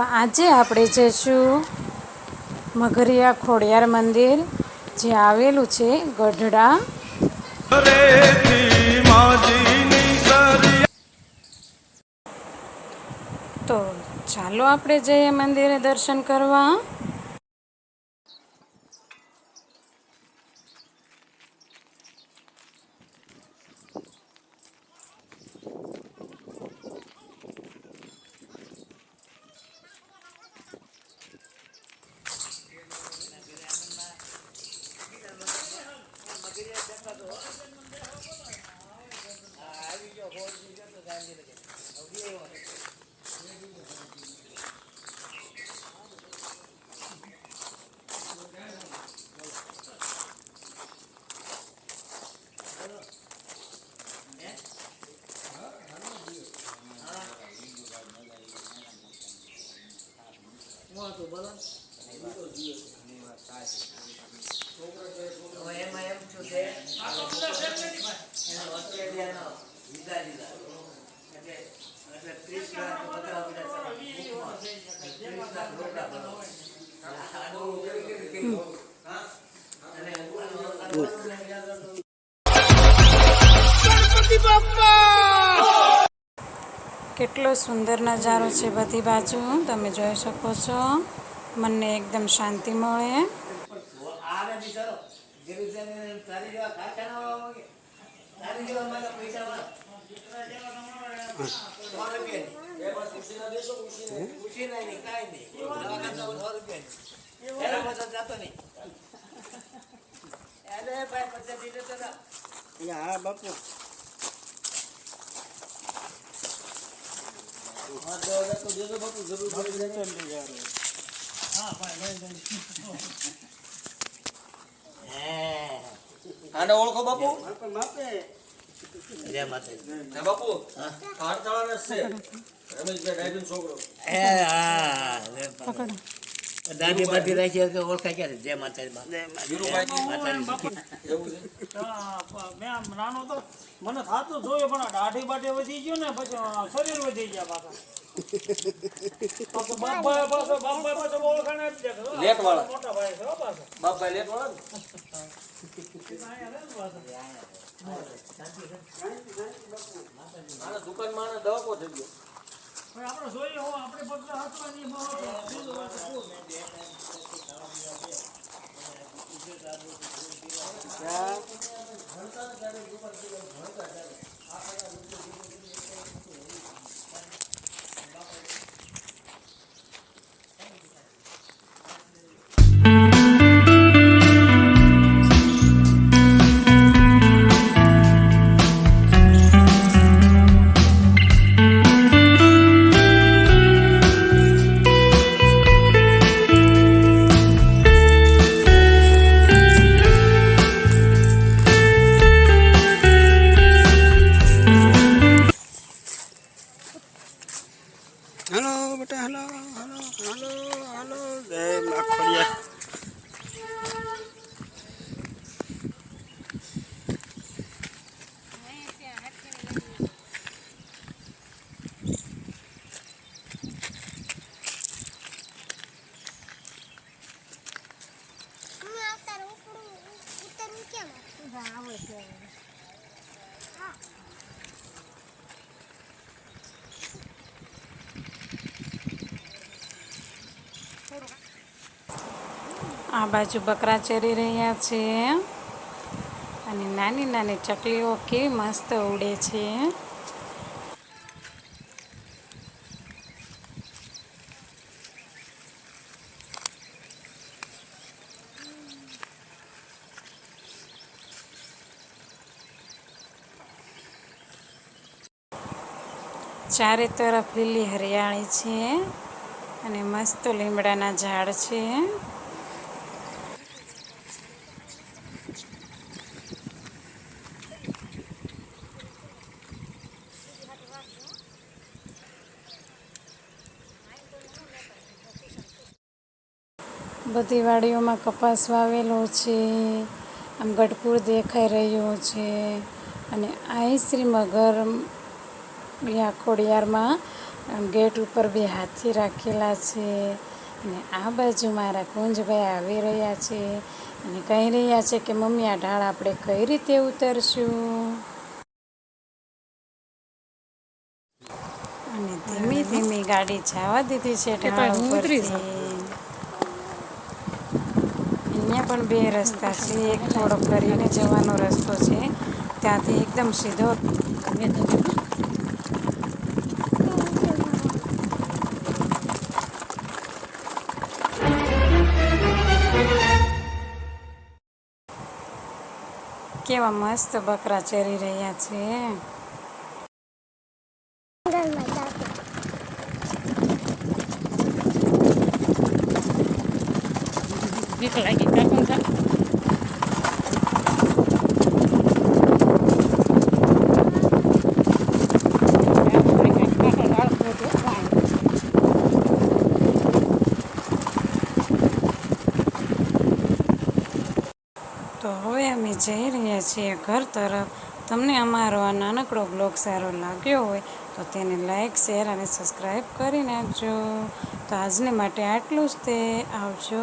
આજે આપણે જઈશું મઘરિયા ખોડિયાર મંદિર, જે આવેલું છે ગઢડા. તો ચાલો આપણે જઈએ મંદિરે દર્શન કરવા. Moto, balanço. Moto, dia. એમાં એમ છું કે ઓસ્ટ્રેલિયાનો વિઝા લીધા. એટલે એટલે ત્રીસ લાખ બધા બધા ત્રીસ લાખ રોકડા ભરવા. આનું હા? અને કેટલો સુંદર નજારો છે બધી બાજુ. તમે જોઈ શકો છો. મનને એકદમ શાંતિ મળે. આને કરો. જેવી તેને તારી જેવા કારખાના વાળા હોય. તારી જેવા મારા પૈસા વાળા. સો હા ખુશી હા. ઓળખો બાપુ? રાખી ઓળખાય જય માતાજી નાનો તો મને થતું જોયું પણ દાઢી બાટી વધી ગયું ને પછી શરીર વધી ગયા પાછા. પાછો બાપભાઈ ઓળખાણ લેટ વાળા. મોટા ભાઈ છે હો લેટ વાળા ને અહીંયા રહે ને પાછો. આને દુકાનમાં દવાકો થઈ ગયો પણ આપણે જોઈએ હો આપણે પગલા હાથમાં નહીં મળો તો બીજું વાત શું? હાલો જય મા ખોડિયા હું આવતા રોકડું ઉતરવું કેમ આવે છે આ બાજુ બકરા ચરી રહ્યા છે. અને નાની નાની ચકલીઓ કેવી મસ્ત ઉડે છે. ચારે તરફ લીલી હરિયાળી છે અને મસ્ત લીમડાના ઝાડ છે. બધી વાડીઓમાં કપાસ વાવેલો છે આમ ગઢપુર દેખાઈ રહ્યો છે અને આઈ શ્રી મગર ખોડિયારમાં ગેટ ઉપર બે હાથી રાખેલા છે અને આ બાજુ મારા કુંજભાઈ આવી રહ્યા છે અને કહી રહ્યા છે કે મમ્મી આ ઢાળ આપણે કઈ રીતે ઉતરશું? અને ધીમે ધીમે ગાડી જવા દીધી છે ઢાળ ઉપરથી. પણ બે રસ્તા છે. એક થોડો કરીને જવાનો રસ્તો છે. ત્યાંથી એકદમ સીધો કેવા મસ્ત બકરા ચરી રહ્યા છે. જંગલમાં તો હવે અમે જઈ રહ્યા છીએ ઘર તરફ. તમને અમારો આ નાનકડો બ્લોગ સારો લાગ્યો હોય તો તેને લાઈક શેર અને સબસ્ક્રાઈબ કરી નાખજો. તો આજને માટે આટલું જ તે. આવજો.